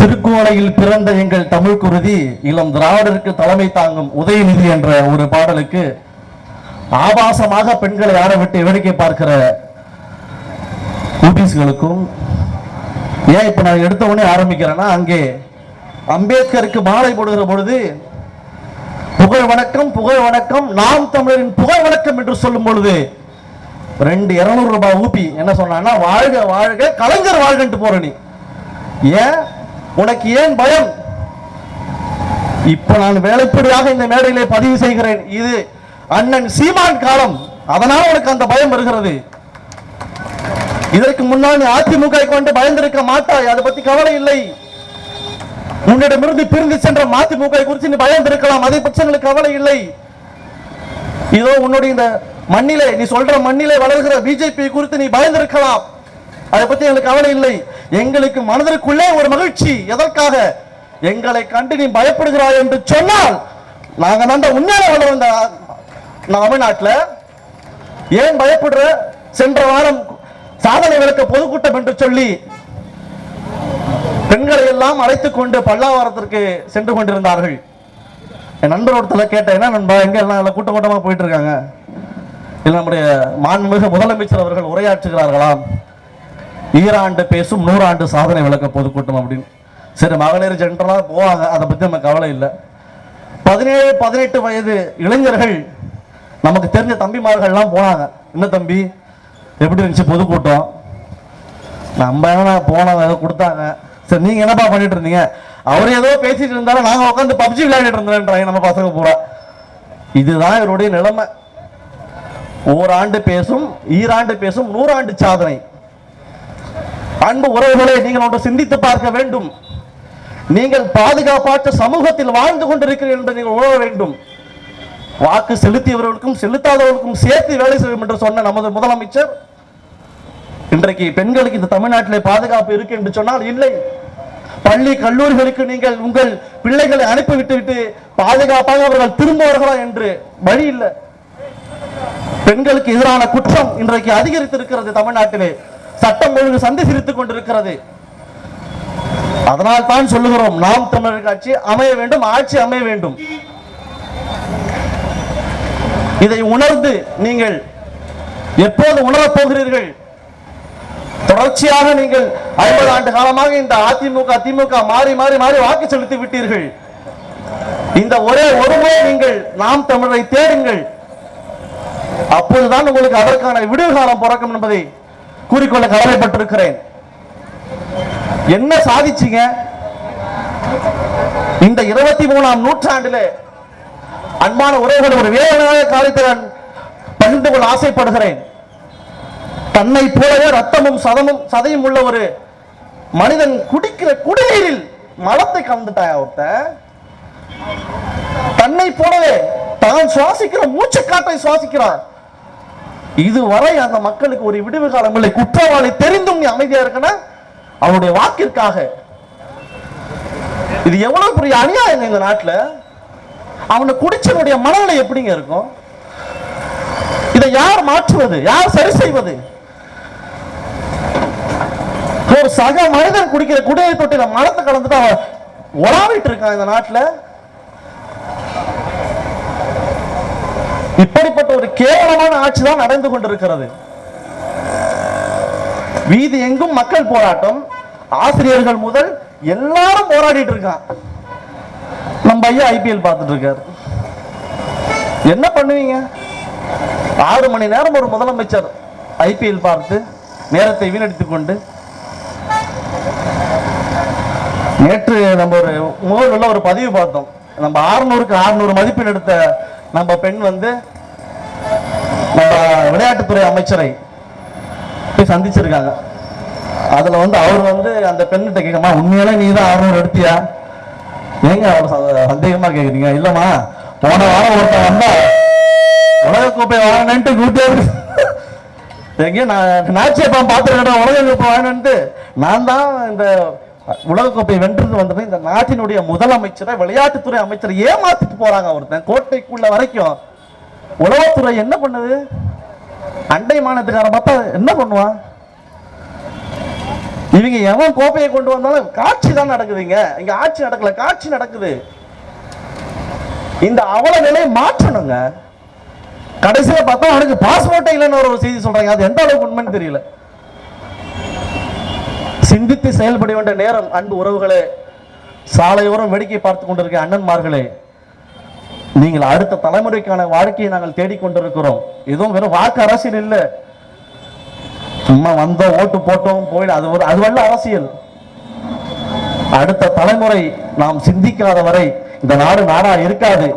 திருக்குவளையில் பிறந்த எங்கள் தமிழ் குருதி இளம் திராவிடருக்கு தலைமை தாங்கும் உதயநிதி என்ற ஒரு பாடலுக்கு ஆபாசமாக பெண்களை ஆட விட்டு வேடிக்கை பார்க்கிற ஊட்டிஸ்களுக்கும் ஏன் இப்ப நான் எடுத்த உடனே ஆரம்பிக்கிறேன்னா அங்கே அம்பேத்கருக்கு மாலை போடுகிற பொழுது புகழ் வணக்கம் புகழ் வணக்கம் நாம் தமிழரின் புகழ் வணக்கம் என்று சொல்லும் பொழுது ரெண்டு இருநூறு ரூபாய் ஊப்பி என்ன சொன்னான்னா வாழ்க வாழ்க கலைஞர் வாழ்கன்ட்டு போற நீ. ஏன்? உனக்கு ஏன் பயம்? இப்ப நான் வேலைப்படியாக இந்த மேடையிலே பதிவு செய்கிறேன். இது அண்ணன் சீமான் காலம். அதனால் உனக்கு அந்த பயம் வருகிறது. இதற்கு முன்னால் அதிமுக கொண்டு பயந்திருக்க மாட்டாய். அதை பத்தி கவலை இல்லை. உன்னிடமிருந்து பிரிந்து சென்ற மதிமுக குறித்து நீ பயந்திருக்கலாம். அதை பற்றி எங்களுக்கு கவலை இல்லை. இதோ உன்னுடைய இந்த மண்ணிலே நீ சொல்ற மண்ணிலே வளர்கிற பிஜேபி குறித்து நீ பயந்திருக்கலாம். அதை பத்தி எங்களுக்கு கவலை இல்லை. எங்களுக்கு மனதிற்குள்ளே ஒரு மகிழ்ச்சி. எதற்காக? எங்களை கண்டு நீ பயப்படுகிறாய் என்று சொன்னால் நாங்க நண்ட உண்மையில வளர்ந்த இந்த தமிழ்நாட்டுல ஏன் பயப்படுற? சென்ற வாரம் சாதனை விளக்க பொதுக்கூட்டம் என்று சொல்லி பெண்களை எல்லாம் அழைத்துக் கொண்டு பல்லாவரத்திற்கு சென்று கொண்டிருந்தார்கள். என் நண்பர் ஒருத்தர் கேட்டேன் என்ன நண்பா எங்க எல்லாம் கூட்ட கூட்டமா போயிட்டு இருக்காங்க? இல்ல நம்முடைய மாண்புமிகு முதலமைச்சர் அவர்கள் உரையாற்றுகிறார்களாம். ஈராண்டு பேசும் நூறாண்டு சாதனை விளக்க பொதுக்கூட்டம் அப்படின்னு. சரி மகளிர் ஜென்ரலாக போவாங்க அதை பற்றி நம்ம கவலை இல்லை. பதினேழு பதினெட்டு வயது இளைஞர்கள் நமக்கு தெரிஞ்ச தம்பிமார்கள்லாம் போனாங்க. என்ன தம்பி? எப்படி இருந்துச்சு பொதுக்கூட்டம்? நம்ம என்ன போனவங்க ஏதோ கொடுத்தாங்க. சரி நீங்கள் என்னப்பா பண்ணிட்டு இருந்தீங்க? அவர் ஏதோ பேசிட்டு இருந்தாலும் நாங்கள் உட்காந்து பப்ஜி விளையாடிட்டு இருந்தோம்ன்றாங்க நம்ம பசங்க பூரா. இதுதான் இவருடைய நிலைமை. ஓராண்டு பேசும் ஈராண்டு பேசும் நூறாண்டு சாதனை. அன்பு உறவுகளை நீங்கள் ஒன்று சிந்தித்து பார்க்க வேண்டும். நீங்கள் பாதுகாப்பாற்ற சமூகத்தில் வாழ்ந்து கொண்டிருக்கிறீர்கள் என்று நீங்கள் உணர வேண்டும். வாக்கு செலுத்தியவர்களுக்கும் செலுத்தாதவர்களுக்கும் சேர்த்து வேலை செய்யும் என்று சொன்ன நமது முதலமைச்சர் இன்றைக்கு பெண்களுக்கு இந்த தமிழ்நாட்டிலே பாதுகாப்பு இருக்கு என்று சொன்னால் இல்லை. பள்ளி கல்லூரிகளுக்கு நீங்கள் உங்கள் பிள்ளைகளை அனுப்பிவிட்டு விட்டு பாதுகாப்பாக அவர்கள் திரும்புவார்களா என்று வழி இல்லை. பெண்களுக்கு எதிரான குற்றம் இன்றைக்கு அதிகரித்திருக்கிறது தமிழ்நாட்டிலே. சட்டம் ஒழுங்கு சந்தி சிரித்துக் கொண்டிருக்கிறது. அதனால் தான் சொல்லுகிறோம் நாம் தமிழர் ஆட்சி அமைய வேண்டும் ஆட்சி அமைய வேண்டும். இதை உணர்ந்து நீங்கள் எப்போது உணரப் போகிறீர்கள்? தொடர்ச்சியாக நீங்கள் ஐம்பது ஆண்டு காலமாக இந்த அதிமுக திமுக மாறி மாறி மாறி வாக்கு செலுத்தி விட்டீர்கள். இந்த ஒரே ஒருமுறை நீங்கள் நாம் தமிழரை தேடுங்கள். அப்போதுதான் உங்களுக்கு அதற்கான விடுகாலம் பிறக்கும் என்பதை கூறிக்கொள்ள கடமைப்பட்டிருக்கிறேன் என்ன சாதிச்சீங்க? இந்த இருபத்தி மூணாம் நூற்றாண்டிலே அன்பான உறவுகள் ஒரு வேதனையாக காரியத்தை பகிர்ந்து கொள்ள ஆசைப்படுகிறேன். தன்னை போலவே ரத்தமும் சதமும் சதையும் உள்ள ஒரு மனிதன் குடிக்கிற குடிநீரில் மலத்தை கலந்துட்டாய் ஒருத்தன் தன்னை போலவே தான் சுவாசிக்கிற மூச்சு காட்டை சுவாசிக்கிறான் இதுவரை அந்த மக்களுக்கு ஒரு விடுவு காலம் இல்லை. குற்றவாளி தெரிந்தும் நீ அமைதியா இருக்கனா? அவனுடைய வாக்கிற்காக. இது எவ்வளவு பெரிய அநியாயம் இந்த நாட்டுல? அவனை குடிச்சனுடைய மனநிலை எப்படிங்க இருக்கும்? இதை யார் மாற்றுவது? யார் சரி செய்வது? ஒரு சக மனிதன் குடிக்கிற குடியை தொட்டில மரத்தை கலந்துட்டு அவன் உலாவிட்டு இருக்கான் இந்த நாட்டுல. இப்படிப்பட்ட ஒரு கேவலமான ஆட்சி தான் நடந்து கொண்டிருக்கிறது. வீதி எங்கும் மக்கள் போராட்டம். ஆசிரியர்கள் முதல் எல்லாரும் போராடிட்டு இருக்கான் நம்ம ஐயா ஐபிஎல் பார்த்துட்டு இருக்காரு என்ன பண்ணுவீங்க? ஆறு மணி நேரம் ஒரு முதலமைச்சர் ஐபிஎல் பார்த்து நேரத்தை வீணடித்துக் கொண்டு நேற்று நம்ம ஒரு முகநூல்ல ஒரு பதிவு பார்த்தோம். நம்ம ஆறுநூறுக்கு ஆறுநூறு மதிப்பெண் எடுத்த நம்ம பெண் வந்து நம்ம விளையாட்டுத்துறை அமைச்சரை போய் சந்திச்சிருக்காங்க. அதுல வந்து அவர் வந்து அந்த பெண்ணிட்ட கேட்கமா உண்மையாலே நீ தான் ஆர்வம் எடுத்தியா? ஏங்க அவ்வளவு ச- சந்தேகமா இல்லைம்மா போன வாரம் ஒருத்தன் வந்தா உலக கோப்பை வாங்கினேன்ட்டு கூட்டே நான் நாச்சியப்பா பார்த்துருக்கேன் உலக கோப்பை வாங்கினேன்ட்டு. நான் தான் இந்த உலகக்கோப்பை வென்றது வந்தது இந்த நாட்டினுடைய முதலமைச்சரை விளையாட்டுத்துறை அமைச்சர் ஏமாத்திட்டு போறாங்க ஒருத்தன். கோட்டைக்குள்ள வரைக்கும் உளவுத்துறை என்ன பண்ணுது? அண்டை மாநிலத்துக்காரன் பார்த்தா என்ன பண்ணுவான்? இவங்க எவன் கோப்பையை கொண்டு வந்தாலும் காட்சி தான் நடக்குதுங்க இங்க. ஆட்சி நடக்கல காட்சி நடக்குது. இந்த அவல நிலையை மாற்றணுங்க. கடைசியில் பார்த்தா அவனுக்கு பாஸ்போர்ட்டே இல்லைன்னு ஒரு செய்தி சொல்றாங்க. அது எந்த அளவுக்கு உண்மைன்னு தெரியல. சிந்தித்து செயல்பட வேண்டிய நேரம் அன்பு உறவுகளே சாலையோரம் வேடிக்கை பார்த்து கொண்டிருக்க அண்ணன்மார்களே நீங்கள் அடுத்த தலைமுறைக்கான வாழ்க்கையை நாங்கள் தேடிக்கொண்டிருக்கிறோம். இதுவும் வெறும் வாக்கு அரசியல் இல்லை. சும்மா வந்தோம் ஓட்டு போட்டோம் போயிடும் அது ஒரு அது வல்ல அரசியல். அடுத்த தலைமுறை நாம் சிந்திக்காத வரை இந்த நாடு நாடா இருக்காது.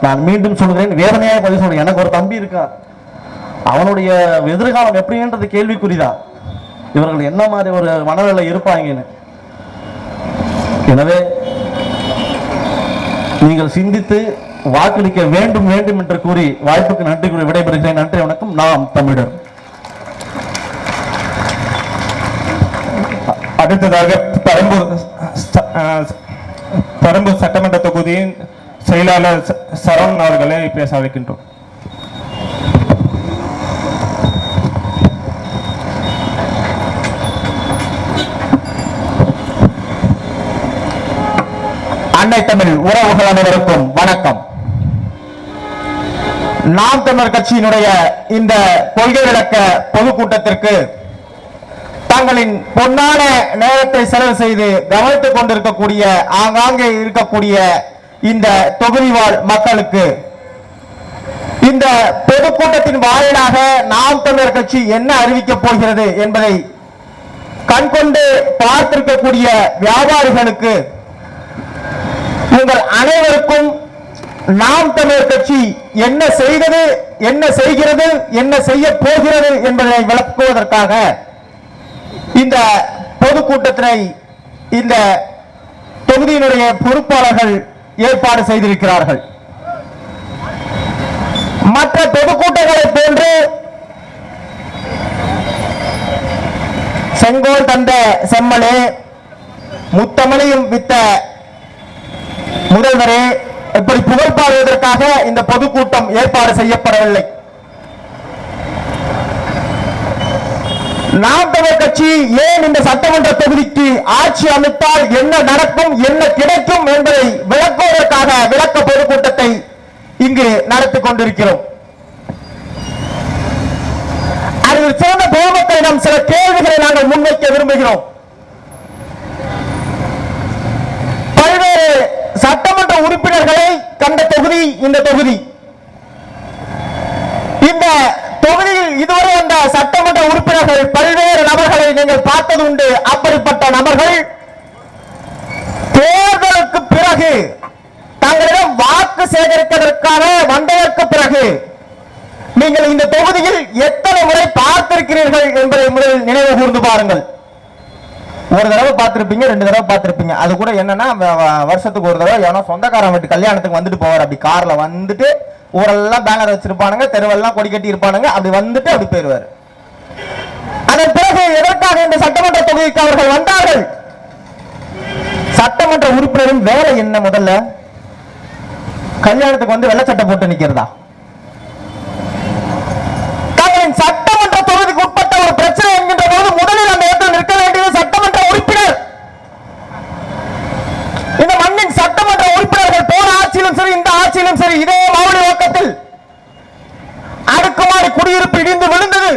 நான் மீண்டும் சொல்கிறேன் வேதனையாக பதிவு சொல்றேன். எனக்கு ஒரு தம்பி இருக்கான். அவனுடைய எதிர்காலம் எப்படின்றது கேள்விக்குறிதான் இவர்கள் என்ன மாதிரி ஒரு மனநிலை இருப்பாங்கன்னு. எனவே நீங்கள் சிந்தித்து வாக்களிக்க வேண்டும் வேண்டும் என்று கூறி வாய்ப்புக்கு நன்றி கூறி விடைபெறுகிறேன். நன்றி வணக்கம். நாம் தமிழர். அடுத்ததாக பெரம்பூர் பெரம்பூர் சட்டமன்ற தொகுதியின் செயலாளர் ச- சரவணன் அவர்களை பேச அழைக்கின்றோம். அன்னை தமிழ் உறவுகள் அனைவருக்கும் வணக்கம். நாம் தமிழர் கட்சியினுடைய இந்த கொள்கை விளக்க பொதுக்கூட்டத்திற்கு தங்களின் பொன்னான நேரத்தை செலவு செய்து கவனித்துக் கொண்டிருக்கக்கூடிய ஆங்காங்கே இருக்கக்கூடிய இந்த தொகுதி வாழ் மக்களுக்கு இந்த பொதுக்கூட்டத்தின் வாயிலாக நாம் தமிழர் கட்சி என்ன அறிவிக்கப் போகிறது என்பதை கண்கொண்டு பார்த்திருக்கக்கூடிய வியாபாரிகளுக்கு உங்கள் அனைவருக்கும் நாம் தமிழர் கட்சி என்ன செய்தது என்ன செய்கிறது என்ன செய்ய போகிறது என்பதை விளக்குவதற்காக இந்த பொதுக்கூட்டத்தினை இந்த தொகுதியினுடைய பொறுப்பாளர்கள் ஏற்பாடு செய்திருக்கிறார்கள். மற்ற பொதுக்கூட்டங்களை போன்று செங்கோல் தந்த செம்மலே முத்தமணியும் வித்த முதல்வரே இப்படி புகழ் பாடுவதற்காக இந்த பொதுக்கூட்டம் ஏற்பாடு செய்யப்படவில்லை. நாம் தமிழர் கட்சி ஏன் இந்த சட்டமன்ற தொகுதிக்கு ஆட்சி அமைத்தால் என்ன நடக்கும் என்ன கிடைக்கும் என்பதை விளக்குவதற்காக விளக்க பொதுக்கூட்டத்தை இங்கு நடத்தி கொண்டிருக்கிறோம். அதில் சிறந்த பொதுமக்களிடம் சில கேள்விகளை நாங்கள் முன்வைக்க விரும்புகிறோம். பல்வேறு சட்டமன்ற உறுப்பினர்களை கண்ட தொகுதி இந்த தொகுதி. இந்த தொகுதியில் இதுவரை வந்த சட்டமன்ற உறுப்பினர்கள் பல்வேறு நபர்களை நீங்கள் பார்த்தது உண்டு அப்படிப்பட்ட நபர்கள் தேர்தலுக்கு பிறகு தங்களிடம் வாக்கு சேகரிப்பதற்காக வந்ததற்கு பிறகு நீங்கள் இந்த தொகுதியில் எத்தனை முறை பார்த்திருக்கிறீர்கள் என்பதை முதலில் நினைவு கூர்ந்து பாருங்கள். ஒரு தடவை பார்த்துருப்பீங்க ரெண்டு தடவை பார்த்துருப்பீங்க. அது கூட என்னன்னா வருஷத்துக்கு ஒரு தடவை எவனோ சொந்தக்காரன் வீட்டு கல்யாணத்துக்கு வந்துட்டு போவார். அப்படி காரில் வந்துட்டு ஊரெல்லாம் பேனர் வச்சிருப்பானுங்க தெருவெல்லாம் கொடி கட்டி இருப்பானுங்க. அப்படி வந்துட்டு அப்படி போயிடுவார் அதன் பிறகு எதற்காக இந்த சட்டமன்ற தொகுதிக்கு அவர்கள் வந்தார்கள்? சட்டமன்ற உறுப்பினரும் வேலை என்ன முதல்ல? கல்யாணத்துக்கு வந்து வெள்ளச்சட்டை போட்டு நிக்கிறதா தங்களின் சட்டமன்ற தொகுதிக்கு உட்பட்ட ஒரு பிரச்சனை என்கின்ற போது முதலில் அந்த இடத்தில் நிற்க வேண்டியது சட்டமன்ற உறுப்பினர் இந்த மண்ணின் சட்டமன்ற உறுப்பினர்கள் போன ஆட்சியிலும் சரி இந்த ஆட்சியிலும் சரி இதே மாவட்ட நோக்கத்தில் அடுக்குமாடி குடியிருப்பு இடிந்து விழுந்தது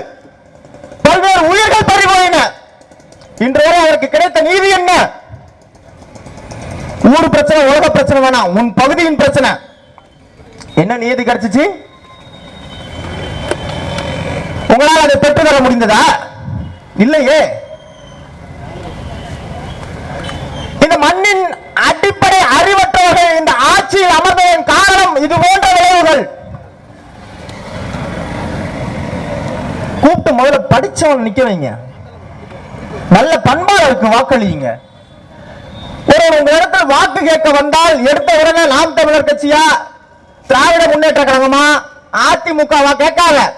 பல்வேறு உயிர்கள் பறிபோயின இன்று வரை அவருக்கு கிடைத்த நீதி என்ன ஊர் பிரச்சனை உலக பிரச்சனை வேணாம் உன் பகுதியின் பிரச்சனை என்ன நீதி கிடைச்சிச்சு? உங்களால் அதை பெற்றுத்தர முடிந்ததா? இல்லையே. இந்த மண்ணின் அடிப்படை அறிவற்றவர்கள் இந்த ஆட்சியில் அமர்ந்ததன் காரணம் இது போன்ற விளைவுகள். கூப்பிட்டு முதல்ல படிச்சவன் நிக்க வைங்க. நல்ல பண்பாளருக்கு இருக்கு வாக்களிங்க. ஒரு உங்க இடத்துல வாக்கு கேட்க வந்தால் எடுத்த உடனே நாம் தமிழர் கட்சியா? திராவிட முன்னேற்ற கழகமா? அதிமுகவா? கேட்காத.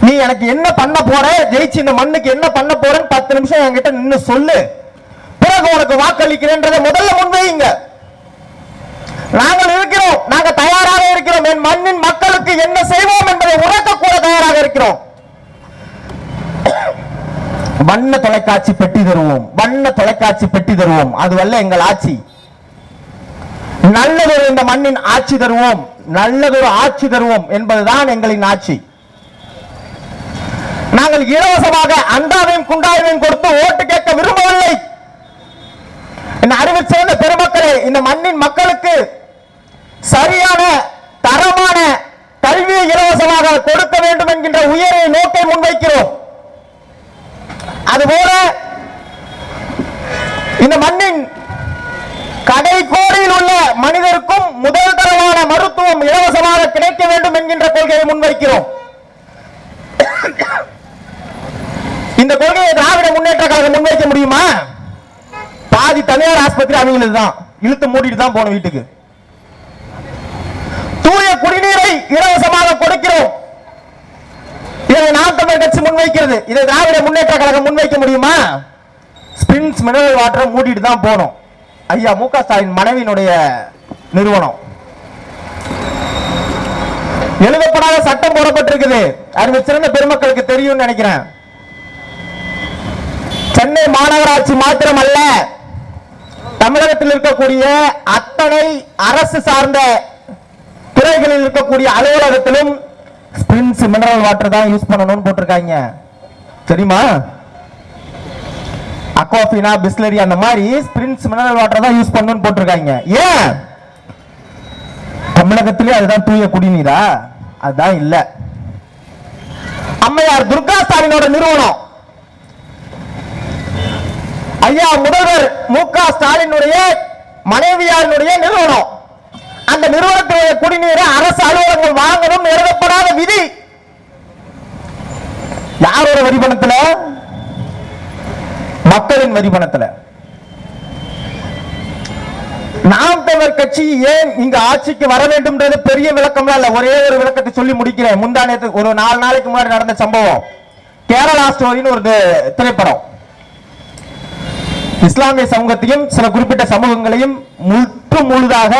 நீ எனக்கு என்ன பண்ண போற? ஜெயிச்சு இந்த மண்ணுக்கு என்ன பண்ண போறேன்னு பத்து நிமிஷம் என்கிட்ட நின்னு சொல்லு. பிறகு உனக்கு வாக்களிக்கிறேன்றதை முதல்ல முன்வையுங்க. நாங்கள் இருக்கிறோம். நாங்க தயாராக இருக்கிறோம். என் மண்ணின் மக்களுக்கு என்ன செய்வோம் என்பதை உறக்க கூட தயாராக இருக்கிறோம். வண்ண தொலைக்காட்சி பெட்டி தருவோம். வண்ண தொலைக்காட்சி பெட்டி தருவோம். அதுவல்ல எங்கள் ஆட்சி. நல்லதொரு இந்த மண்ணின் ஆட்சி தருவோம். நல்லதொரு ஆட்சி தருவோம் என்பதுதான் எங்களின் ஆட்சி. நாங்கள் இலவசமாக அண்டாவையும் குண்டாவையும் கொடுத்து ஓட்டு கேட்க விரும்பவில்லை. இந்த அறிவு சேர்ந்த பெருமக்களே இந்த மண்ணின் மக்களுக்கு சரியான தரமான கல்வியை இலவசமாக கொடுக்க வேண்டும் என்கின்ற உயரிய நோக்கை முன்வைக்கிறோம். அதுபோல இந்த மண்ணின் கடைக்கும் மனிதருக்கும் முதல் தரமான மருத்துவம் இலவசமாக கிடைக்க வேண்டும் என்கின்ற கொள்கையை முன்வைக்கிறோம். இந்த கொள்கையை திராவிட முன்னேற்ற கழகம் முன்வைக்க முடியுமா? பாதி தனியார் ஆஸ்பத்திரி அவங்களுக்கு தான். இழுத்து மூடிட்டு தான் போன வீட்டுக்கு. தூய குடிநீரை இலவசமாக கொடுக்கிறோம். இதை நாம் தமிழ் கட்சி முன்வைக்கிறது. இதை திராவிட முன்னேற்ற கழகம் முன்வைக்க முடியுமா? ஸ்பின்ஸ் மினரல் வாட்டரை மூடிட்டு தான் போனோம். ஐயா மு க ஸ்டாலின் மனைவியினுடைய நிறுவனம். எழுதப்படாத சட்டம் போடப்பட்டிருக்குது. அறிவு சிறந்த பெருமக்களுக்கு தெரியும்னு நினைக்கிறேன். சென்னை மாநகராட்சி மாத்திரம் அல்ல தமிழகத்தில் இருக்கக்கூடிய அத்தனை அரசு சார்ந்த துறைகளில் இருக்கக்கூடிய அலுவலகத்திலும் ஸ்பிரின்ஸ் மினரல் வாட்டர் தான் யூஸ் பண்ணணும்னு போட்டிருக்காங்க. தெரியுமா? அக்வாஃபினா பிஸ்லரி அந்த மாதிரி ஸ்பிரின்ஸ் மினரல் வாட்டர் தான் யூஸ் பண்ணணும்னு போட்டிருக்காங்க. ஏன்? தமிழகத்திலே அதுதான் தூய குடிநீரா? அதுதான் இல்ல. அம்மையார் துர்கா ஸ்டாலினோட நிறுவனம். ஐயா முதல்வர் மு க ஸ்டாலினுடைய மனைவியாரினுடைய நிறுவனம். அந்த நிறுவனத்துடைய குடிநீரை அரசு அலுவலகங்கள் வாங்கணும் எழுதப்படாத விதி. யாரோட வரி பணத்துல மக்களின் வரி பணத்துல நாம் தமிழர் கட்சி ஏன் இங்க ஆட்சிக்கு வர வேண்டும்ன்றது பெரிய விளக்கம்லாம் இல்ல. ஒரே ஒரு விளக்கத்தை சொல்லி முடிக்கிறேன். முந்தானத்து ஒரு நாலு நாளைக்கு முன்னாடி நடந்த சம்பவம். கேரளா ஸ்டோரின்னு ஒரு திரைப்படம். இஸ்லாமிய சமூகத்தையும் சில குறிப்பிட்ட சமூகங்களையும் முற்று முழுதாக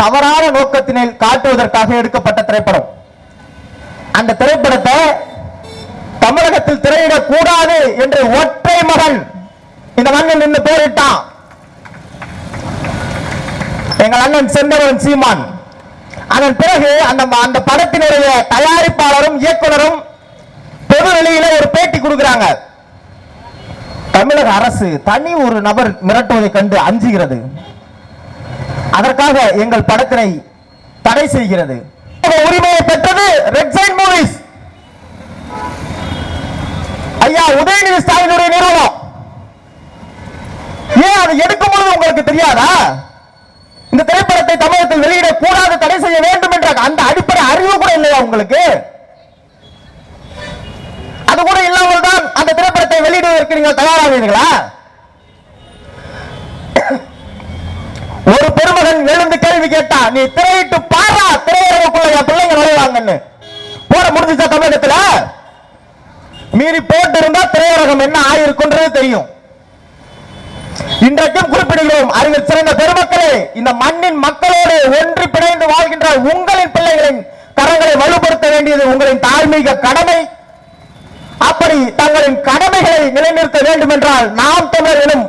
தவறான நோக்கத்தினை காட்டுவதற்காக எடுக்கப்பட்ட திரைப்படம். அந்த திரைப்படத்தை தமிழகத்தில் திரையிடக் கூடாது என்று ஒற்றை மகன் இந்த மண்ணில் நின்று போரிட்டான். எங்கள் அண்ணன் செந்தவன் சீமான். அதன் பிறகு அந்த அந்த படத்தினுடைய தயாரிப்பாளரும் இயக்குனரும் பொது வெளியில ஒரு பேட்டி கொடுக்கிறாங்க. தமிழக அரசு தனி ஒரு நபர் மிரட்டுவதை கண்டு அஞ்சுகிறது. அதற்காக எங்கள் படத்தினை தடை செய்கிறது. உரிமையை பெற்றது ரெட் சைன் மூவிஸ் ஐயா உதயநிதி ஸ்டாலினுடைய நிறுவனம். ஏன் அதை எடுக்கும் பொழுது உங்களுக்கு தெரியாதா? இந்த திரைப்படத்தை தமிழகத்தில் வெளியிட கூடாது தடை செய்ய வேண்டும் என்ற அந்த அடிப்படை அறிவு கூட இல்லையா உங்களுக்கு? அது கூட இல்லாமல் தான் அந்த திரைப்படத்தை வெளியிடுவதற்கு நீங்கள் தயாராகிறீர்களா? ஒரு பெருமகன் எழுந்து கேள்வி கேட்டா நீ திரையிட்டு பாரா திரையரங்குக்குள்ள என் பிள்ளைங்க நுழைவாங்கன்னு. போட முடிஞ்சுச்சா தமிழகத்துல? மீறி போட்டு இருந்தா திரையரங்கம் என்ன ஆயிருக்குன்றது தெரியும். இன்றைக்கும் குறிப்பிடுகிறோம் அறிவில் சிறந்த பெருமக்களே இந்த மண்ணின் மக்களோடு ஒன்று பிணைந்து வாழ்கின்ற உங்களின் பிள்ளைகளின் கரங்களை வலுப்படுத்த வேண்டியது உங்களின் தார்மீக கடமை. அப்படி தங்களின் கடமைகளை நிலைநிறுத்த வேண்டும் என்றால் நாம் தமிழர் எனும்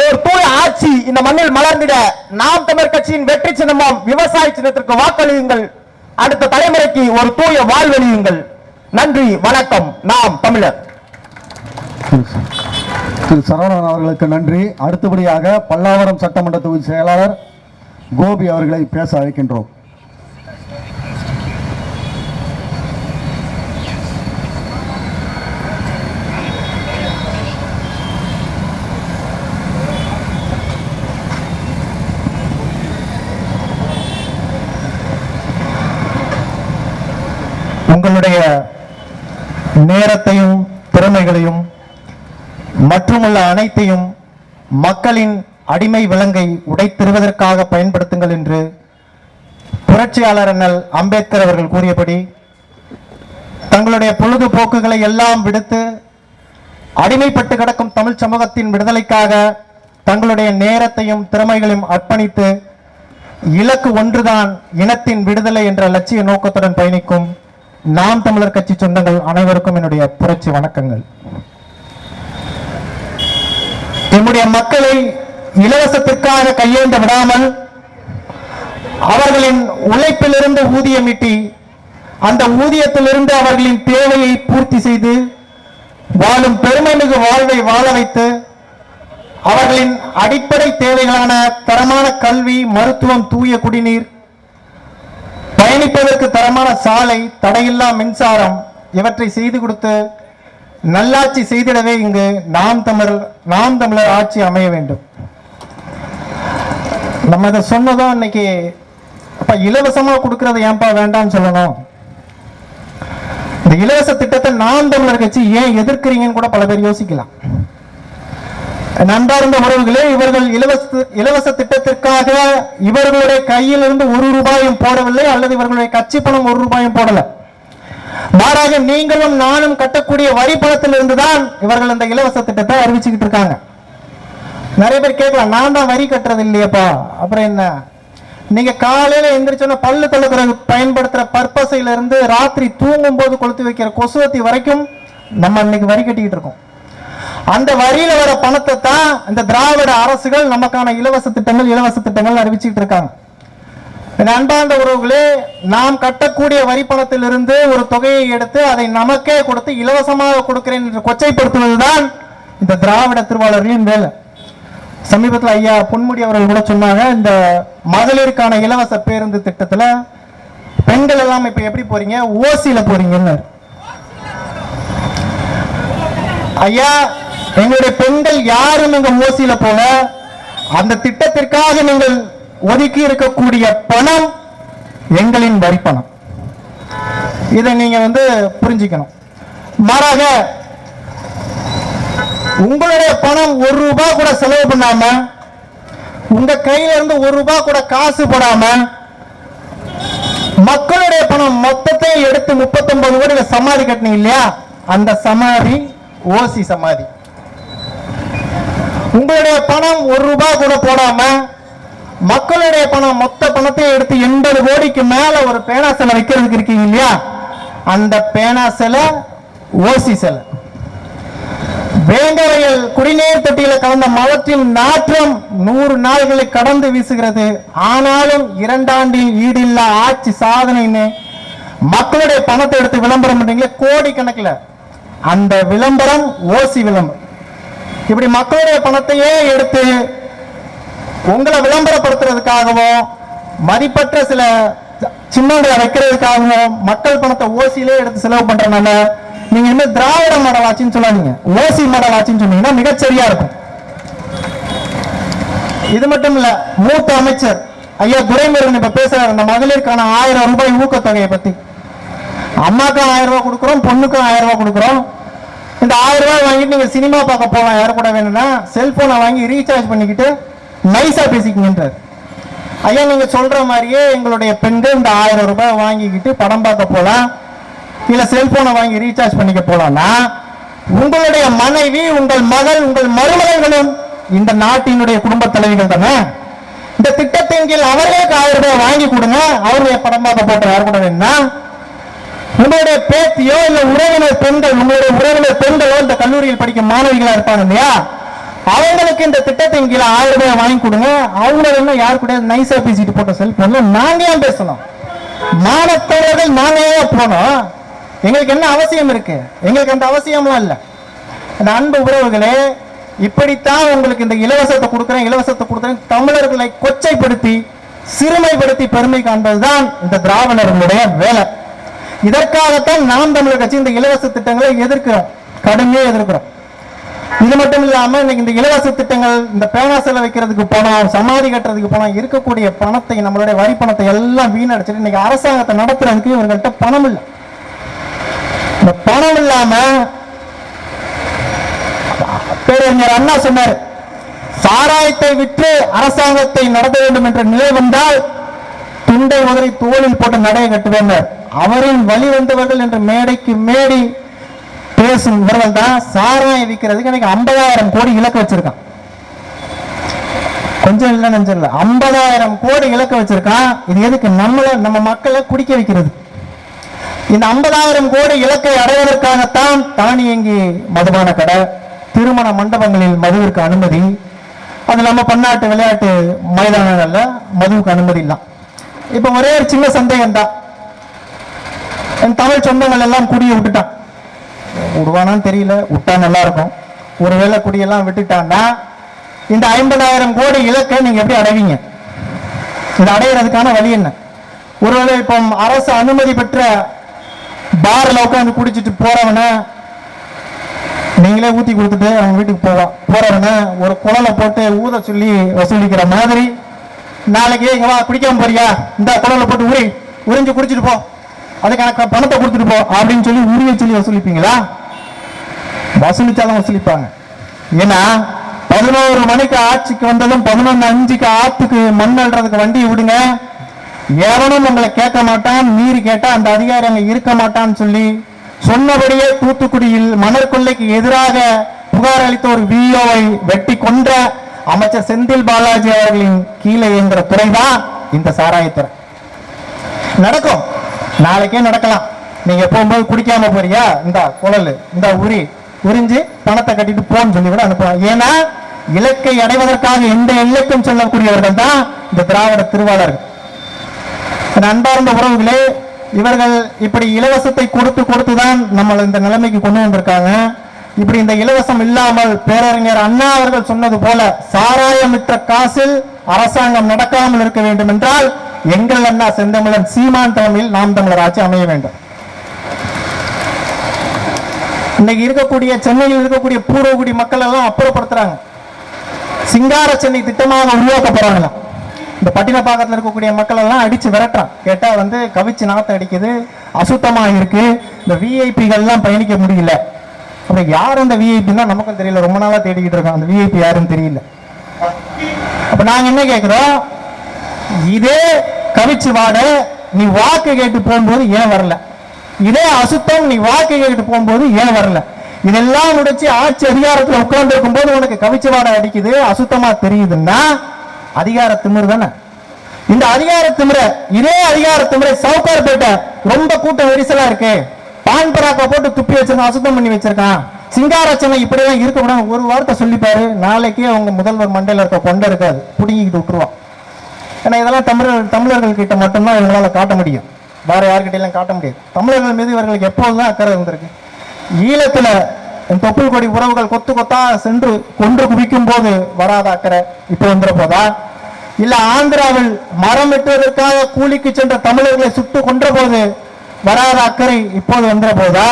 ஒரு தூய ஆட்சி இந்த மண்ணில் மலர்ந்திட நாம் தமிழர் கட்சியின் வெற்றி சின்னமாம் விவசாய சின்னத்திற்கு வாக்களியுங்கள். அடுத்த தலைமுறைக்கு ஒரு தூய வாழ்வழியுங்கள். நன்றி வணக்கம். நாம் தமிழர். திரு சரவணன் அவர்களுக்கு நன்றி. அடுத்தபடியாக பல்லாவரம் சட்டமன்ற தொகுதி செயலாளர் கோபி அவர்களை பேச அழைக்கின்றோம் உங்களுடைய நேரத்தையும் திறமைகளையும் மற்றுமுள்ள அனைத்தையும் மக்களின் அடிமை விலங்கை உடைத்திருவதற்காக பயன்படுத்துங்கள் என்று புரட்சியாளர் அண்ணல் அம்பேத்கர் அவர்கள் கூறியபடி தங்களுடைய பொழுதுபோக்குகளை எல்லாம் விடுத்து அடிமைப்பட்டு கிடக்கும் தமிழ் சமூகத்தின் விடுதலைக்காக தங்களுடைய நேரத்தையும் திறமைகளையும் அர்ப்பணித்து இலக்கு ஒன்றுதான் இனத்தின் விடுதலை என்ற லட்சிய நோக்கத்துடன் பயணிக்கும் நாம் தமிழர் கட்சி சொந்தங்கள் அனைவருக்கும் என்னுடைய புரட்சி வணக்கங்கள். நம்முடைய மக்களை இலவசத்திற்காக கையேந்த விடாமல் அவர்களின் உழைப்பிலிருந்து ஊதியம் ஈட்டி அந்த ஊதியத்திலிருந்து அவர்களின் தேவையை பூர்த்தி செய்து வாழும் பெருமைமிகு வாழ்வை வாழ வைத்து அவர்களின் அடிப்படை தேவைகளான தரமான கல்வி மருத்துவம் தூய குடிநீர் பயணிப்பதற்கு தரமான சாலை தடையில்லா மின்சாரம் இவற்றை செய்து கொடுத்து நல்லாட்சி செய்திடவே இங்கு நாம் தமிழ் நாம் தமிழர் ஆட்சி அமைய வேண்டும். நம்ம இதை சொன்னதும் இன்னைக்கு அப்ப இலவசமா கொடுக்கறது ஏன்பா வேண்டாம்னு சொல்லணும்? இந்த இலவச திட்டத்தை நாம் தமிழர் கட்சி ஏன் எதிர்க்கிறீங்கன்னு கூட பல பேர் யோசிக்கலாம். நன்றார்ந்த உறவுகளே இவர்கள் இலவச இலவச திட்டத்திற்காக இவர்களுடைய கையில் இருந்து ஒரு ரூபாயும் போடவில்லை அல்லது இவர்களுடைய கட்சி பணம் ஒரு ரூபாயும் போடல. மாறாக நீங்களும் நானும் கட்டக்கூடிய வரி பணத்திலிருந்து தான் இவர்கள் இந்த இலவச திட்டத்தை அறிவிச்சுக்கிட்டு இருக்காங்க. நிறைய பேர் கேட்கலாம் நான் தான் வரி கட்டுறது இல்லையப்பா அப்புறம் என்ன? நீங்க காலையில எந்திரிச்சோன்னா பல்லு தொழுகிற பயன்படுத்துற பர்பஸையில இருந்து ராத்திரி தூங்கும் போது கொளுத்தி வைக்கிற கொசுவத்தி வரைக்கும் நம்ம இன்னைக்கு வரி கட்டிக்கிட்டு இருக்கோம். அந்த வரியில வர பணத்தை தான் இந்த திராவிட அரசுகள் நமக்கான இலவச திட்டங்கள் இலவச திட்டங்கள் அறிவிச்சுட்டு இருக்காங்க. அன்பார்ந்த உறவுகளே நாம் கட்டக்கூடிய வரி பணத்திலிருந்து ஒரு தொகையை எடுத்து அதை நமக்கே கொடுத்து இலவசமாக கொடுக்கிறேன் என்று கொச்சைப்படுத்துவதுதான் இந்த திராவிட திருவாளர்களின் வேலை. சமீபத்தில் ஐயா பொன்முடி அவர்கள் கூட சொன்னாங்க இந்த மகளிருக்கான இலவச பேருந்து திட்டத்தில் பெண்கள் எல்லாம் இப்ப எப்படி போறீங்க? ஓசியில போறீங்கன்னு ஐயா எங்களுடைய பெண்கள் யாரும் இங்க ஓசியில போல அந்த திட்டத்திற்காக நீங்கள் ஒதுக்கி இருக்கக்கூடிய பணம் எங்களின் வரி பணம். இதை நீங்க வந்து புரிஞ்சுக்கணும். மாறாக உங்களுடைய பணம் ஒரு ரூபாய் கூட செலவு பண்ணாம உங்க கையில இருந்து ஒரு ரூபாய் கூட காசு போடாம மக்களுடைய பணம் மொத்தத்தை எடுத்து 39 கோடி சமாதி கட்டினீங்க இல்லையா? அந்த சமாதி ஓசி சமாதி. உங்களுடைய பணம் ஒரு ரூபாய் கூட போடாம மக்களுடைய பணம் மொத்த பணத்தையும் எடுத்து எண்பது கோடிக்கு மேல ஒரு பேனா சிலை வைக்கிறதுக்கு இருக்கீங்க இல்லையா? அந்த பேனா சிலை ஓசி சிலை. வேங்கரையில் குடிநீர் தொட்டியில கலந்த மலத்தின் நாற்றம் நூறு நாள்களை கடந்து வீசுகிறது. ஆனாலும் இரண்டாண்டில் ஈடில்லா ஆட்சி சாதனைன்னு மக்களுடைய பணத்தை எடுத்து விளம்பரம் பண்றீங்களே கோடி கணக்கில் அந்த விளம்பரம் ஓசி விளம்பரம். இப்படி மக்களுடைய பணத்தையே எடுத்து உங்களை விளம்பரப்படுத்துறதுக்காகவும் மதிப்பற்ற சில சின்னங்களை வைக்கிறதுக்காகவும் மக்கள் பணத்தை ஓசியிலே எடுத்து செலவு பண்றதுனால நீங்க இன்னும் திராவிட மாடல் ஆட்சின்னு சொல்லாதீங்க. ஓசி மாடல் ஆட்சின்னு சொன்னீங்கன்னா மிகச்சரியா இருக்கும். இது மட்டும் இல்ல மூத்த அமைச்சர் ஐயா துரைமுருகன் இப்ப பேசுறாரு இந்த மகளிருக்கான ஆயிரம் ரூபாய் ஊக்கத்தொகையை பத்தி. அம்மாக்கும் ஆயிரம் ரூபாய் கொடுக்குறோம் பொண்ணுக்கும் ஆயிரம் ரூபாய் கொடுக்குறோம். இந்த ஆயிரம் வாங்கிட்டு நீங்க சினிமா பார்க்க போகலாம் யார் கூட வேணும்னா செல்போனை வாங்கி ரீசார்ஜ் பண்ணிக்கிட்டு நைஸா பேசிக்கிங்கன்றார். ஐயா நீங்க சொல்ற மாதிரியே எங்களுடைய பெண்கள் இந்த ஆயிரம் ரூபாய் வாங்கிக்கிட்டு படம் பார்க்க போலாம் இல்ல செல்போனை வாங்கி ரீசார்ஜ் பண்ணிக்க போலாம்னா உங்களுடைய மனைவி உங்கள் மகள் உங்கள் மருமகன்களும் இந்த நாட்டினுடைய குடும்ப தலைவிகள் தானே? இந்த திட்டத்தின் கீழ் அவர்களுக்கு ஆயிரம் ரூபாய் வாங்கி கொடுங்க அவருடைய படம் பார்க்க போட்ட யார் கூட வேணும்னா உங்களுடைய பேத்தியோ இல்ல உறவினர் பெண்கள் உங்களுடைய உறவினர் பெண்களோ இந்த கல்லூரியில் படிக்கும் மாணவிகளா இருப்பாங்க இல்லையா? அவங்களுக்கு இந்த திட்டத்தின் கீழே ஆயிரம் ரூபாய் வாங்கி கொடுங்க. அவங்க என்ன யார் கூட நைஸா பேசிட்டு போட்ட செல்போன்ல நாங்க ஏன் பேசணும்? மானத்தவர்கள் நாங்க ஏன் போனோம்? எங்களுக்கு என்ன அவசியம் இருக்கு? எங்களுக்கு அந்த அவசியம்லாம் இல்லை. அந்த அன்பு உறவுகளே இப்படித்தான் உங்களுக்கு இந்த இலவசத்தை கொடுக்குறேன் இலவசத்தை கொடுக்குறேன் தமிழர்களை கொச்சைப்படுத்தி சிறுமைப்படுத்தி பெருமை காண்பதுதான் இந்த திராவிடர்களுடைய வேலை. இதற்காகத்தான் நாம் தமிழர் கட்சி இந்த இலவச திட்டங்களை எதிர்க்கிறோம். கடுமையாக எதிர்க்கிறோம். இது மட்டும் இல்லாம இன்னைக்கு இந்த இலவச திட்டங்கள் இந்த பேனா செலவு வைக்கிறதுக்கு பணம் சமாதி கட்டுறதுக்கு பணம் இருக்கக்கூடிய பணத்தை நம்மளுடைய வரி பணத்தை எல்லாம் வீணடிச்சிட்டு இன்னைக்கு அரசாங்கத்தை நடத்துறதுக்கு இவர்கள்ட்ட பணம் இல்லை. இந்த பணம் இல்லாம பேரறிஞர் அண்ணா சொன்னார் சாராயத்தை விற்று அரசாங்கத்தை நடத்த வேண்டும் என்ற நிலை வந்தால் துண்டை முதலில் தோளில் போட்டு நடைய கட்டுவேன் அவரின் வழி வந்தவர்கள் என்று மேடைக்கு மேடி பேசும் இவர்கள் தான் சாராயம் விற்கிறதுக்கு எனக்கு ஐம்பதாயிரம் கோடி இலக்கு வச்சிருக்கான். கொஞ்சம் இல்லை நெஞ்சம் இல்லை ஐம்பதாயிரம் கோடி இலக்கு வச்சிருக்கான். இது எதுக்கு? நம்மளை நம்ம மக்களை குடிக்க வைக்கிறது. இந்த ஐம்பதாயிரம் கோடி இலக்கை அடைவதற்காகத்தான் தானியங்கி மதுபான கடை திருமண மண்டபங்களில் மதுவிற்கு அனுமதி. அது நம்ம பன்னாட்டு விளையாட்டு மைதானங்களில் மதுவுக்கு அனுமதி இல்லை இப்போ ஒரே ஒரு சின்ன சந்தேகம் தான் என் தமிழ் சொந்தங்கள் எல்லாம் குடியை விட்டுட்டான். விடுவானான்னு தெரியல விட்டா நல்லா இருக்கும் ஒருவேளை குடியெல்லாம் விட்டுட்டான்னா இந்த ஐம்பதாயிரம் கோடி இலக்கை நீங்க எப்படி அடைவீங்க? இந்த அடையிறதுக்கான வழி என்ன? ஒருவேளை இப்போ அரசு அனுமதி பெற்ற பார்ல உட்காந்து குடிச்சிட்டு போறவன நீங்களே ஊத்தி கொடுத்துட்டு அவங்க வீட்டுக்கு போவான் போறவன ஒரு குழலை போட்டு ஊத சொல்லி வசூலிக்கிற மாதிரி நாளைக்கு இங்க வா குடிக்காம போறியா? இந்த குழலை போட்டு உரி உறிஞ்சு குடிச்சிட்டு போ. அதுக்கு எனக்கு பணத்தை கொடுத்துட்டு போ அப்படின்னு சொல்லி உரிய சொல்லி வசூலிப்பீங்களா? வசூலிச்சாலும் வசூலிப்பாங்க. ஏன்னா பதினோரு மணிக்கு ஆட்சிக்கு வந்ததும் பதினொன்று அஞ்சுக்கு ஆத்துக்கு மண் அள்ளுறதுக்கு வண்டி விடுங்க. எவனும் உங்களை கேட்க மாட்டான் மீறி கேட்டா அந்த அதிகாரி அங்கே இருக்க மாட்டான்னு சொல்லி சொன்னபடியே தூத்துக்குடியில் மணல் கொள்ளைக்கு எதிராக புகார் அளித்த ஒரு விஓவை வெட்டி கொன்ற அமைச்சர் செந்தில் பாலாஜி அவர்களின் கீழே இயங்குற துறைதான் இந்த சாராயத்துறை. நடக்கும். நாளைக்கே நடக்கலாம். நீங்க போகும்போது குடிக்காம போறியா? இந்த குழல். இந்த உரி. உறிஞ்சு பணத்தை கட்டிட்டு போன்னு சொல்லி கூட அனுப்பலாம். ஏன்னா இலக்கை அடைவதற்காக எந்த இலக்கும் சொல்லக்கூடியவர்கள் தான் இந்த திராவிட திருவாளர்கள். அன்பார்ந்த உறவுகளே இவர்கள் இப்படி இலவசத்தை கொடுத்து கொடுத்து தான் நம்மளை இந்த நிலைமைக்கு கொண்டு வந்திருக்காங்க. இப்படி இந்த இலவசம் இல்லாமல் பேரறிஞர் அண்ணா அவர்கள் சொன்னது போல சாராயமிட்ட காசில் அரசாங்கம் நடக்காமல் இருக்க வேண்டும் என்றால் எங்கள் அண்ணா செந்தமிழன் சீமான் தலைமையில் நாம் தமிழர் ஆட்சி அமைய வேண்டும். இன்னைக்கு இருக்கக்கூடிய சென்னையில் இருக்கக்கூடிய பூர்வகுடி மக்கள் எல்லாம் அப்புறப்படுத்துறாங்க. சிங்கார சென்னை திட்டமாக உருவாக்க போறாங்களாம் இந்த பட்டினப்பாக்கத்தில் இருக்கக்கூடிய மக்கள் எல்லாம் அடிச்சு விரட்டுறான் கேட்டா வந்து கவிச்சு நாத்தம் அடிக்குது அசுத்தமா இருக்கு. இந்த விஐபிகள் எல்லாம் பயணிக்க முடியல. அப்புறம் யார் அந்த விஐபின்னா நமக்கும் தெரியல. ரொம்ப நாளா தேடிக்கிட்டு இருக்கோம் அந்த விஐபி யாருன்னு தெரியல. அப்போ நாங்க என்ன கேட்குறோம் இதே கவிச்சு வாட நீ வாக்கு கேட்டு போகும்போது ஏன் வரல? இதே அசுத்தம் நீ வாக்கு கேட்டு போகும்போது ஏன் வரல? இதெல்லாம் முடிச்சு ஆட்சி அதிகாரத்தில் உட்கார்ந்து இருக்கும்போது உனக்கு கவிச்சு வாடை அடிக்குது அசுத்தமா தெரியுதுன்னா அதிகார திமிர் தானே? இந்த அதிகார திமிர இதே அதிகார திமிரை சவுக்கார்பேட்டை ரொம்ப கூட்டம் நெரிசலா இருக்கு. பான் பராக்கா போட்டு துப்பி வச்சிருக்கான் அசுத்தம் பண்ணி வச்சிருக்கான். சிங்காரச்சனை இப்படிதான் இருக்கக்கூடாது ஒரு வார்த்தை சொல்லிப்பாரு. நாளைக்கே அவங்க முதல்வர் மண்டையில் இருக்க கொண்ட இருக்காது. புடுங்கிக்கிட்டு விட்டுருவான். ஏன்னா இதெல்லாம் தமிழர் தமிழர்கள் கிட்ட மட்டும்தான் இவங்களால் காட்ட முடியும். வேறு யார்கிட்ட காட்ட முடியாது. தமிழர்கள் மீது இவர்களுக்கு எப்போதும் அக்கறை இருந்திருக்கு ஈழத்தில் என் தொப்புள் கொடி உறவுகள் கொத்து கொத்தா சென்று கொன்று குவிக்கும் போது வராத அக்கறை இப்போ வந்துட போதா? இல்லை ஆந்திராவில் மரம் வெட்டுவதற்காக கூலிக்கு சென்ற தமிழர்களை சுட்டு கொன்ற போது வராத அக்கறை இப்போது வந்துட போதா?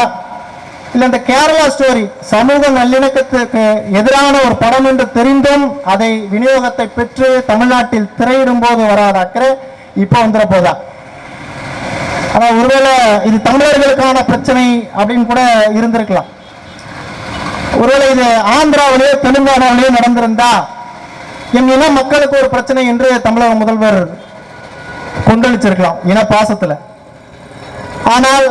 இல்ல இந்த கேரளா ஸ்டோரி சமூக நல்லிணக்கத்துக்கு எதிரான ஒரு படம் என்று தெரிந்தும் அதை விநியோகத்தை பெற்று தமிழ்நாட்டில் திரையிடும் போது வராத அக்கறை இப்போ வந்துட போதா? ஆனா ஒருவேளை இது தமிழர்களுக்கான பிரச்சனை அப்படின்னு கூட இருந்திருக்கலாம். ஒருவேளை இது ஆந்திராவிலேயோ தெலுங்கானாவிலேயோ நடந்திருந்தா என் மக்களுக்கு ஒரு பிரச்சனை என்று தமிழக முதல்வர் கொந்தளிச்சிருக்கலாம் இன பாசத்துல. ஆனால்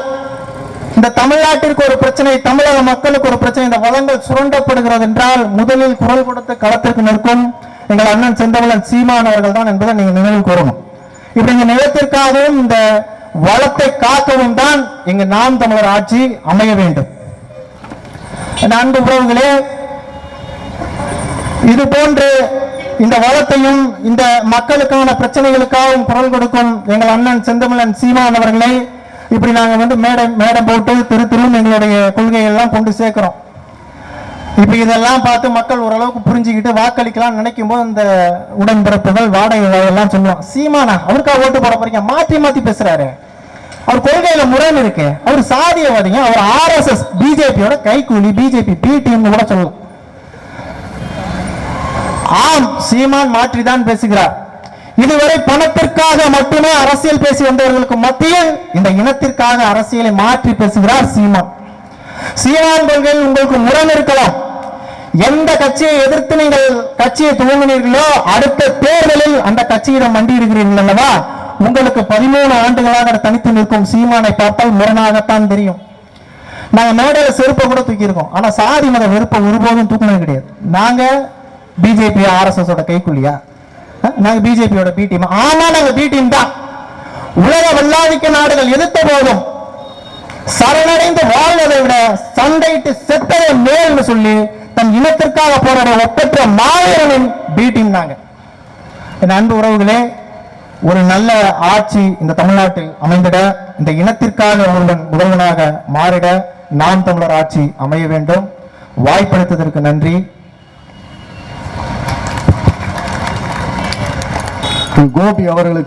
இந்த தமிழ்நாட்டிற்கு ஒரு பிரச்சனை தமிழக மக்களுக்கு ஒரு பிரச்சனை இந்த வளங்கள் சுரண்டப்படுகிறது என்றால் முதலில் குரல் கொடுத்து களத்திற்கு நிற்கும் எங்கள் அண்ணன் செந்தமிழன் சீமான் அவர்கள் தான் என்பதை நீங்க நினைவு கூறணும். இப்ப இந்த நிலத்திற்காகவும் இந்த வளத்தை காக்கவும் தான் இங்கு நாம் தமிழர் ஆட்சி அமைய வேண்டும். அன்பு உறவுகளே இது போன்று இந்த வளத்தையும் இந்த மக்களுக்கான பிரச்சனைகளுக்காகவும் குரல் கொடுக்கும் எங்கள் அண்ணன் செந்தமிழன் சீமான் அவர்களை இப்படி நாங்கள் வந்து மேடம் மேடம் போட்டு திரு திருன்னு எங்களுடைய கொள்கைகள்லாம் கொண்டு சேர்க்குறோம். இப்போ இதெல்லாம் பார்த்து மக்கள் ஓரளவுக்கு புரிஞ்சுக்கிட்டு வாக்களிக்கலாம் நினைக்கும் போது இந்த உடன்பிறப்புகள் வாடகை எல்லாம் சொல்லுவான் சீமானா அவருக்கா ஓட்டு போட போறீங்க? மாற்றி மாற்றி பேசுறாரு. அவர் கொள்கையில முரண் இருக்கு. அவர் சாதியவாதிங்க. அவர் ஆர்எஸ்எஸ் பிஜேபியோட கைக்கூலி பிஜேபி பி டீம் கூட சொல்லலாம். ஆம் சீமான் மாற்றி தான் பேசுகிறார். இதுவரை பணத்திற்காக மட்டுமே அரசியல் பேசி வந்தவர்களுக்கு மத்தியில் இந்த இனத்திற்காக அரசியலை மாற்றி பேசுகிறார் சீமான். சீமான் கொள்கையில் உங்களுக்கு முரண் இருக்கலாம். எந்த கட்சியை எதிர்த்து நீங்கள் கட்சியை துவங்கினீர்களோ அடுத்த தேர்தலில் அந்த கட்சியிடம் மண்டியிடுகிறீர்கள் அல்லவா? உங்களுக்கு பதிமூணு ஆண்டுகளாக தனித்து நிற்கும் சீமானை பார்த்தால் முரணாகத்தான் தெரியும். நாங்க மேடையில செருப்பை கூட தூக்கி இருக்கோம் ஆனா சாதி மத வெறுப்பை ஒருபோதும் தூக்கினது கிடையாது. நாங்க பிஜேபி ஆர்எஸ்எஸ் ஓட கைக்குள்ளியா? நாங்க பிஜேபியோட பி டீம் ஆமா நாங்க பி டீம் தான். உலக வல்லாதிக்க நாடுகள் எதிர்த்த போதும் சரணடைந்து வாழ்வதை விட சண்டையிட்டு செத்ததை மேல்னு சொல்லி தன் இனத்திற்காக போராட ஒப்பற்ற மாவீரனின் பி டீம் நாங்க. என் அன்பு உறவுகளே ஒரு நல்ல ஆட்சி இந்த தமிழ்நாட்டில் அமைந்திட இந்த இனத்திற்காக ஒருவன் முதல்வனாக மாறிட நாம் தமிழர் ஆட்சி அமைய வேண்டும். வாய்ப்பளித்ததற்கு நன்றி. திரு கோபி அவர்களுக்கு